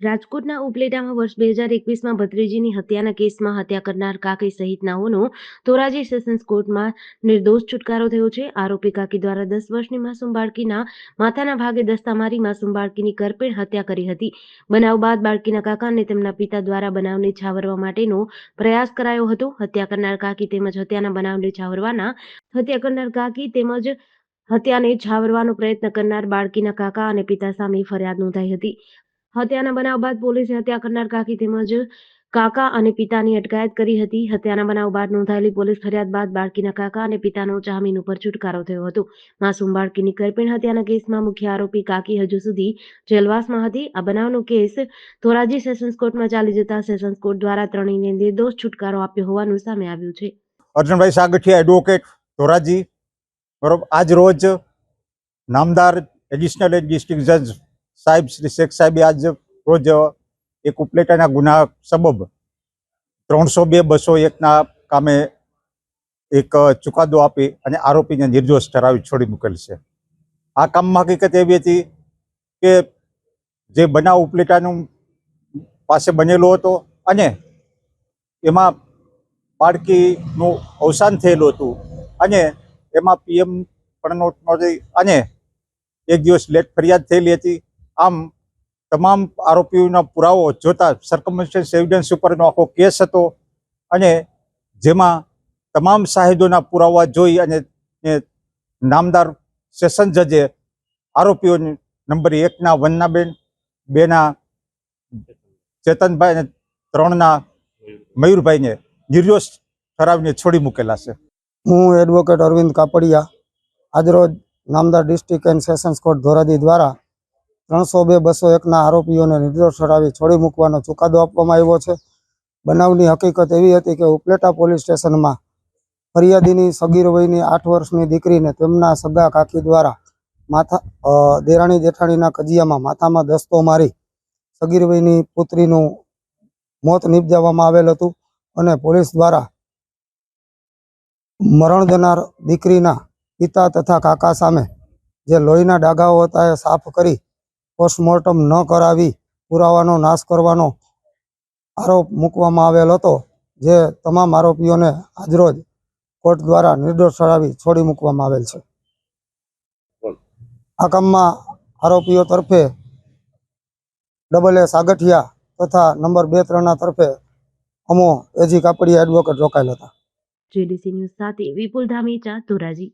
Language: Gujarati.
રાજકોટના ઉપલેટામાં વર્ષ બે હજાર એકવીસમાં ભત્રીજીની હત્યાના કેસમાં હત્યા કરનાર કાકી સહિતનાઓનો ધોરાજી સેશન્સ કોર્ટમાં નિર્દોષ છુટકારો થયો છે. આરોપી કાકી દ્વારા દસ વર્ષની માસૂમ બાળકીના માથાના ભાગે દસ્તા મારી બાળકીની કરપેણ હત્યા કરી હતી. બનાવ બાદ બાળકીના કાકા અને તેમના પિતા દ્વારા બનાવને છાવરવા માટેનો પ્રયાસ કરાયો હતો. હત્યા કરનાર કાકી તેમજ હત્યાના બનાવને છાવરવાના હત્યા કરનાર કાકી તેમજ હત્યાને છાવરવાનો પ્રયત્ન કરનાર બાળકીના કાકા અને પિતા સામે ફરિયાદ નોંધાઈ હતી. હત્યાના બનાવ બાદ પોલીસે હત્યા કરનાર કાકી તેમજ કાકા અને પિતાની અટકાયત કરી હતી. હત્યાના બનાવ બાદ નોંધાયેલી પોલીસ ફરિયાદ બાદ બાળકીના કાકા અને પિતાનો જામીન ઉપર છુટકારો થયો હતો. માસૂમ બાળકીની કરપીણ હત્યાના કેસમાં મુખ્ય આરોપી કાકી હજુ સુધી જેલવાસમાં હતી. આ બનાવનો કેસ ધોરાજી સેશન્સ કોર્ટમાં ચાલી જતા સેશન્સ કોર્ટ દ્વારા ત્રણેયને નિર્દોષ છુટકારો આપ્યો હોવાનું સામે આવ્યું છે. અર્જુનભાઈ સાગઠિયા એડવોકેટ ધોરાજી, બરોબર? આજ રોજ નામદાર એડિશનલ ડિસ્ટ્રિક્ટ જજ સાહેબ, શ્રી શેખ સાહેબે આજ રોજ એક ઉપલેટાના ગુના સબબ ત્રણસો બે બસો એકના કામે એક ચુકાદો આપી અને આરોપીને નિર્દોષ ઠરાવી છોડી મૂકેલ છે. આ કામમાં હકીકત એવી હતી કે જે બનાવ ઉપલેટાનું પાસે બનેલો હતો અને એમાં બાળકીનું અવસાન થયેલું હતું અને એમાં પીએમ નહોતી અને એક દિવસ લેટ ફરિયાદ થયેલી હતી આમ તમામ આરોપીઓના પુરાવો જોતા સર્કમસ્ટન્સ એવિડન્સ ઉપરનો આખો કેસ હતો અને જેમાં તમામ શાહિદોના પુરાવા જોઈ અને નામદાર સેશન જજે આરોપીઓની નંબર એકના વન્નાબેન બેના ચેતનભાઈ અને ત્રણના મયુરભાઈને નિર્દોષ ઠરાવીને છોડી મૂકેલા છે. હું એડવોકેટ અરવિંદ કાપડિયા, આજરોજ નામદાર district and sessions court Dhoraji દ્વારા ત્રણસો બે બસો એકના આરોપીઓને નિર્દોષ ઠરાવી છોડી મૂકવાનો ચુકાદો આપવામાં આવ્યો છે. બનાવની હકીકત એવી હતી કે ઉપલેટા પોલીસ સ્ટેશનમાં ફરિયાદીની સગીર વયની આઠ વર્ષની દીકરીને તેમના સગા કાકી દ્વારા માથા દેરાણી જેઠાણીના કજિયામાં માથામાં દસ્તો મારી સગીર વયની પુત્રીનું મોત નિપજાવવામાં આવેલ હતું અને પોલીસ દ્વારા મરણ દીકરીના પિતા તથા કાકા સામે જે લોહીના ડાઘાઓ હતા એ સાફ કરી પોસ્ટમોર્ટમ ન કરાવી પુરાવાનો નાશ કરવાનો આરોપ મૂકવામાં આવેલ હતો, જે તમામ આરોપીઓને આજરોજ કોર્ટ દ્વારા નિર્દોષ ઠરાવી છોડી મૂકવામાં આવેલ છે. આ કામમાં આરોપીઓ તરફે ડબલ એ સાગઠિયા તથા નંબર બે ત્રણના તરફે અમો એજી કાપડિયા એડવોકેટ રોકાયેલ હતા. જેડીસી ન્યૂઝ સાથે વિપુલ ધામીચા ધોરાજી.